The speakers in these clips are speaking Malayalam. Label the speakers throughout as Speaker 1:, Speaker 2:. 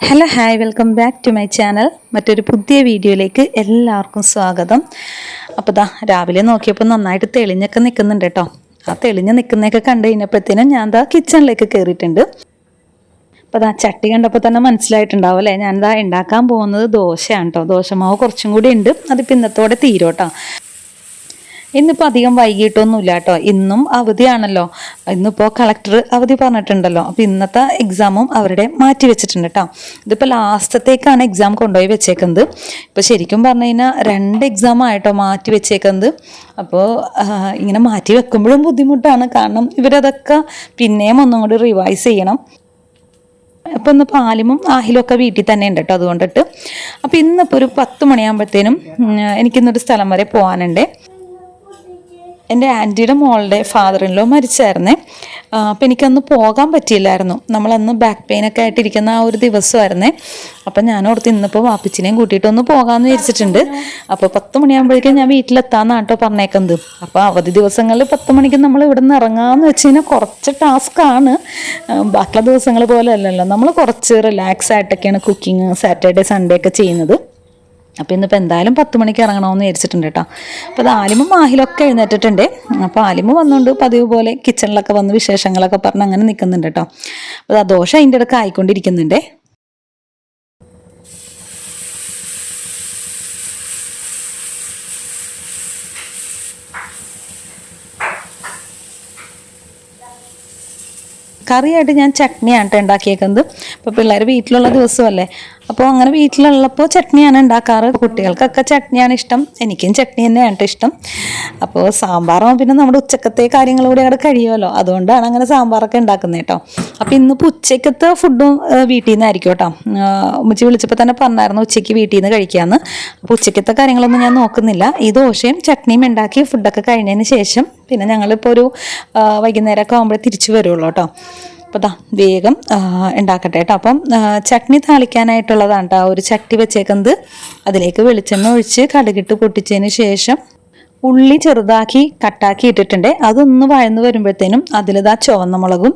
Speaker 1: Hello hi welcome back to my channel മറ്റൊരു പുതിയ വീഡിയോയിലേക്ക് എല്ലാവർക്കും സ്വാഗതം. അപ്പോൾ ദാ രാവിലെ നോക്കിയപ്പോൾ നന്നായിട്ട് തെളിഞ്ഞൊക്കെ നിൽക്കുന്നുണ്ട് കേട്ടോ. ആ തെളിഞ്ഞ് നിൽക്കുന്നതൊക്കെ കണ്ടു കഴിഞ്ഞപ്പോഴത്തേനും ഞാൻ ദാ കിച്ചണിലേക്ക് കയറിയിട്ടുണ്ട് അപ്പോൾ ദാ ചട്ടി കണ്ടപ്പോൾ തന്നെ മനസ്സിലായിട്ടുണ്ടാവും അല്ലേ? ഞാൻ ദാ ഉണ്ടാക്കാൻ പോകുന്നത് ദോശയാണ് കേട്ടോ. ദോശമാവ് കുറച്ചും കൂടി ഉണ്ട്. അതിപ്പോൾ ഇന്നത്തോടെ തീരും കേട്ടോ. ഇന്നിപ്പോൾ അധികം വൈകിട്ടൊന്നുമില്ല കേട്ടോ ഇന്നും അവധിയാണല്ലോ. ഇന്നിപ്പോൾ കളക്ടർ അവധി പറഞ്ഞിട്ടുണ്ടല്ലോ. അപ്പോൾ ഇന്നത്തെ എക്സാമും അവരുടെ മാറ്റി വെച്ചിട്ടുണ്ട് കേട്ടോ ഇതിപ്പോൾ ലാസ്റ്റത്തേക്കാണ് എക്സാം കൊണ്ടുപോയി വെച്ചേക്കുന്നത്. ഇപ്പോൾ ശരിക്കും പറഞ്ഞു കഴിഞ്ഞാൽ രണ്ട് എക്സാം ആയിട്ടോ മാറ്റി വെച്ചേക്കുന്നത്. അപ്പോൾ ഇങ്ങനെ മാറ്റി വെക്കുമ്പോഴും ബുദ്ധിമുട്ടാണ്. കാരണം ഇവരതൊക്കെ പിന്നെയും ഒന്നും കൂടി റിവൈസ് ചെയ്യണം. അപ്പോൾ ഇന്ന് പാലിമും ആഹിലും ഒക്കെ വീട്ടിൽ തന്നെ ഉണ്ട് കേട്ടോ അതുകൊണ്ടിട്ട്. അപ്പോൾ ഇന്നിപ്പോൾ ഒരു പത്ത് മണിയാകുമ്പോഴത്തേനും എനിക്കിന്നൊരു സ്ഥലം വരെ പോകാനുണ്ട് എന്റെ ആന്റിയുടെ മോളുടെ ഫാദർ ഇൻ ലോ മരിച്ചായിരുന്നേ അപ്പം എനിക്കന്ന് പോകാൻ പറ്റിയില്ലായിരുന്നു. നമ്മളന്ന് ബാക്ക് പെയിനൊക്കെ ആയിട്ടിരിക്കുന്ന ആ ഒരു ദിവസമായിരുന്നേ. അപ്പം ഞാൻ ഓർത്ത് ഇന്നിപ്പോൾ വാപ്പിച്ചിനെയും കൂട്ടിയിട്ടൊന്ന് പോകാമെന്ന് വിചാരിച്ചിട്ടുണ്ട്. അപ്പോൾ പത്ത് മണിയാകുമ്പോഴേക്കും ഞാൻ വീട്ടിലെത്താമെന്ന് കേട്ടോ പറഞ്ഞേക്കുന്നത്. അപ്പോൾ അവധി ദിവസങ്ങളിൽ പത്ത് മണിക്ക് നമ്മൾ ഇവിടെ നിന്ന് ഇറങ്ങാമെന്ന് വെച്ച് കഴിഞ്ഞാൽ കുറച്ച് ടാസ്ക്കാണ് ബാക്കിയുള്ള ദിവസങ്ങൾ പോലെ അല്ലല്ലോ. നമ്മൾ കുറച്ച് റിലാക്സ് ആയിട്ടൊക്കെയാണ് കുക്കിംഗ് സാറ്റർഡേ സൺഡേ ഒക്കെ ചെയ്യുന്നത്. അപ്പോൾ ഇന്നിപ്പോൾ എന്തായാലും പത്ത് മണിക്ക് ഇറങ്ങണമെന്ന് വിചാരിച്ചിട്ടുണ്ട് കേട്ടോ അപ്പോൾ അത് ആലിമും മാഹിലൊക്കെ എഴുന്നേറ്റിട്ടുണ്ട്. അപ്പോൾ ആലിമ വന്നുകൊണ്ട് പതിവ് പോലെ കിച്ചണിലൊക്കെ വന്ന് വിശേഷങ്ങളൊക്കെ പറഞ്ഞ് അങ്ങനെ നിൽക്കുന്നുണ്ട് കേട്ടോ അപ്പോൾ ആ ദോശ അതിന്റെ ഇടയ്ക്ക് ആയിക്കൊണ്ടിരിക്കുന്നുണ്ട്. കറിയായിട്ട് ഞാൻ ചട്നിയാണ് കേട്ടോ ഉണ്ടാക്കിയേക്കുന്നത്. അപ്പോൾ പിള്ളേർ വീട്ടിലുള്ള ദിവസമല്ലേ. അപ്പോൾ അങ്ങനെ വീട്ടിലുള്ളപ്പോൾ ചട്നിയാണ് ഉണ്ടാക്കാറ്. കുട്ടികൾക്കൊക്കെ ചട്നിയാണ് ഇഷ്ടം. എനിക്കും ചട്നി തന്നെയാണ് ഇഷ്ടം. അപ്പോൾ സാമ്പാറാകുമ്പോൾ പിന്നെ നമ്മുടെ ഉച്ചക്കത്തെ കാര്യങ്ങളൂടെ അവിടെ കഴിയുമല്ലോ. അതുകൊണ്ടാണ് അങ്ങനെ സാമ്പാറൊക്കെ ഉണ്ടാക്കുന്നത് കേട്ടോ. അപ്പോൾ ഇന്നിപ്പോൾ ഉച്ചക്കത്തെ ഫുഡും വീട്ടിൽ നിന്നായിരിക്കും കേട്ടോ. ഉമ്മച്ചി വിളിച്ചപ്പോൾ തന്നെ പറഞ്ഞായിരുന്നു ഉച്ചയ്ക്ക് വീട്ടിൽ നിന്ന് കഴിക്കാമെന്ന് അപ്പോൾ ഉച്ചക്കത്തെ കാര്യങ്ങളൊന്നും ഞാൻ നോക്കുന്നില്ല. ഈ ദോശയും ചട്നിയും ഉണ്ടാക്കി ഫുഡൊക്കെ കഴിഞ്ഞതിന് ശേഷം പിന്നെ ഞങ്ങളിപ്പോൾ ഒരു വൈകുന്നേരമൊക്കെ ആകുമ്പോഴേ തിരിച്ചു വരുള്ളൂ കേട്ടോ. അപ്പോൾ ദാ വേഗം ഉണ്ടാക്കട്ടെ കേട്ടോ അപ്പം ചട്നി താളിക്കാനായിട്ടുള്ളതാണ് കേട്ടോ ഒരു ചട്ടി വെച്ചേക്കുന്നത്. അതിലേക്ക് വെളിച്ചെണ്ണ ഒഴിച്ച് കടുകിട്ട് പൊട്ടിച്ചതിന് ശേഷം ഉള്ളി ചെറുതാക്കി കട്ടാക്കി ഇട്ടിട്ടുണ്ട്. അതൊന്ന് വഴന്ന് വരുമ്പോഴത്തേനും അതിലിതാ ചുവന്ന മുളകും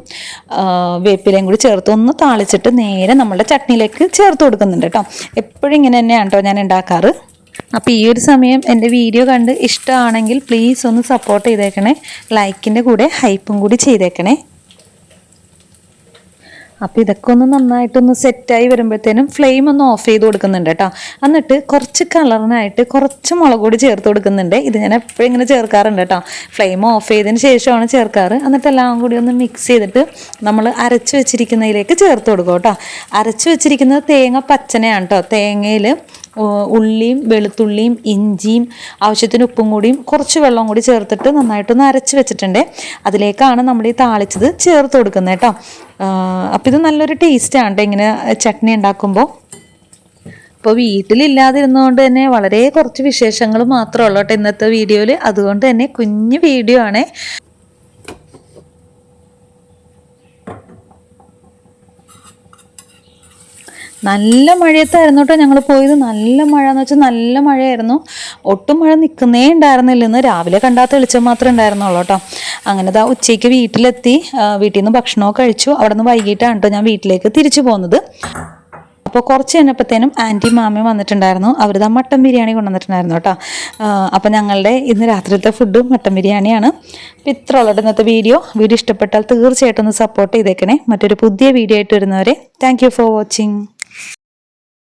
Speaker 1: വേപ്പിലയും കൂടി ചേർത്ത് ഒന്ന് താളിച്ചിട്ട് നേരെ നമ്മുടെ ചട്നിയിലേക്ക് ചേർത്ത് കൊടുക്കുന്നുണ്ട് കേട്ടോ എപ്പോഴും ഇങ്ങനെ തന്നെയാണ് കേട്ടോ ഞാൻ ഉണ്ടാക്കാറ്. അപ്പോൾ ഈ ഒരു സമയം എന്റെ വീഡിയോ കണ്ട് ഇഷ്ടമാണെങ്കിൽ പ്ലീസ് ഒന്ന് സപ്പോർട്ട് ചെയ്തേക്കണേ. ലൈക്കിന്റെ കൂടെ ഹൈപ്പും കൂടി ചെയ്തേക്കണേ. അപ്പോൾ ഇതൊക്കെ ഒന്ന് നന്നായിട്ടൊന്ന് സെറ്റായി വരുമ്പോഴത്തേനും ഫ്ലെയിം ഒന്ന് ഓഫ് ചെയ്ത് കൊടുക്കുന്നുണ്ട് കേട്ടോ. എന്നിട്ട് കുറച്ച് കളറിനായിട്ട് കുറച്ച് മുളക് പൊടി ചേർത്ത് കൊടുക്കുന്നുണ്ട്. ഇത് ഞാൻ എപ്പോഴും ഇങ്ങനെ ചേർക്കാറുണ്ട് കേട്ടോ. ഫ്ലെയിം ഓഫ് ചെയ്തതിന് ശേഷമാണ് ചേർക്കാറ്. എന്നിട്ട് എല്ലാം കൂടി ഒന്ന് മിക്സ് ചെയ്തിട്ട് നമ്മൾ അരച്ച് വെച്ചിരിക്കുന്നതിലേക്ക് ചേർത്ത് കൊടുക്കും കേട്ടോ. അരച്ച് വെച്ചിരിക്കുന്നത് തേങ്ങ പച്ചനയാണ് കേട്ടോ. തേങ്ങയിൽ ഉള്ളിയും വെളുത്തുള്ളിയും ഇഞ്ചിയും ആവശ്യത്തിന് ഉപ്പും കൂടിയും കുറച്ച് വെള്ളം കൂടി ചേർത്തിട്ട് നന്നായിട്ടൊന്ന് അരച്ച് വെച്ചിട്ടുണ്ട്. അതിലേക്കാണ് നമ്മൾ ഈ താളിച്ചത് ചേർത്ത് കൊടുക്കുന്നത് കേട്ടോ. അപ്പോൾ ഇത് നല്ലൊരു ടേസ്റ്റാണ് കേട്ടോ ഇങ്ങനെ ചട്നി ഉണ്ടാക്കുമ്പോൾ ഇപ്പോൾ വീട്ടിലില്ലാതിരുന്നതുകൊണ്ട് തന്നെ വളരെ കുറച്ച് വിശേഷങ്ങൾ മാത്രമേ ഉള്ളൂ കേട്ടോ ഇന്നത്തെ വീഡിയോയിൽ അതുകൊണ്ട് തന്നെ കുഞ്ഞു വീഡിയോ ആണേ. നല്ല മഴയത്തായിരുന്നു കേട്ടോ ഞങ്ങൾ പോയത്. നല്ല മഴ എന്ന് വെച്ചാൽ നല്ല മഴയായിരുന്നു. ഒട്ടും മഴ നിൽക്കുന്നേ ഉണ്ടായിരുന്നില്ല ഇന്ന് രാവിലെ കണ്ടാത്ത തെളിച്ചം മാത്രമേ ഉണ്ടായിരുന്നുള്ളൂ കേട്ടോ അങ്ങനെ ദാ ഉച്ചയ്ക്ക് വീട്ടിലെത്തി. വീട്ടിൽ നിന്ന് ഭക്ഷണമൊക്കെ കഴിച്ചു. അവിടെ നിന്ന് വൈകിട്ടാണ് കേട്ടോ ഞാൻ വീട്ടിലേക്ക് തിരിച്ചു പോകുന്നത് അപ്പോൾ കുറച്ച് കഴിഞ്ഞപ്പോഴത്തേനും ആന്റി മാമയും വന്നിട്ടുണ്ടായിരുന്നു. അവർ ദാ മട്ടൻ ബിരിയാണി കൊണ്ടുവന്നിട്ടുണ്ടായിരുന്നു കേട്ടോ അപ്പോൾ ഞങ്ങളുടെ ഇന്ന് രാത്രിയിലത്തെ ഫുഡ് മട്ടൻ ബിരിയാണിയാണ്. അപ്പോൾ ഇത്ര ഉള്ളത് ഇന്നത്തെ വീഡിയോ. വീഡിയോ ഇഷ്ടപ്പെട്ടാൽ തീർച്ചയായിട്ടും ഒന്ന് സപ്പോർട്ട് ചെയ്തേക്കണേ. മറ്റൊരു പുതിയ വീഡിയോ ആയിട്ട് വരുന്നവരെ താങ്ക് ഫോർ വാച്ചിങ്.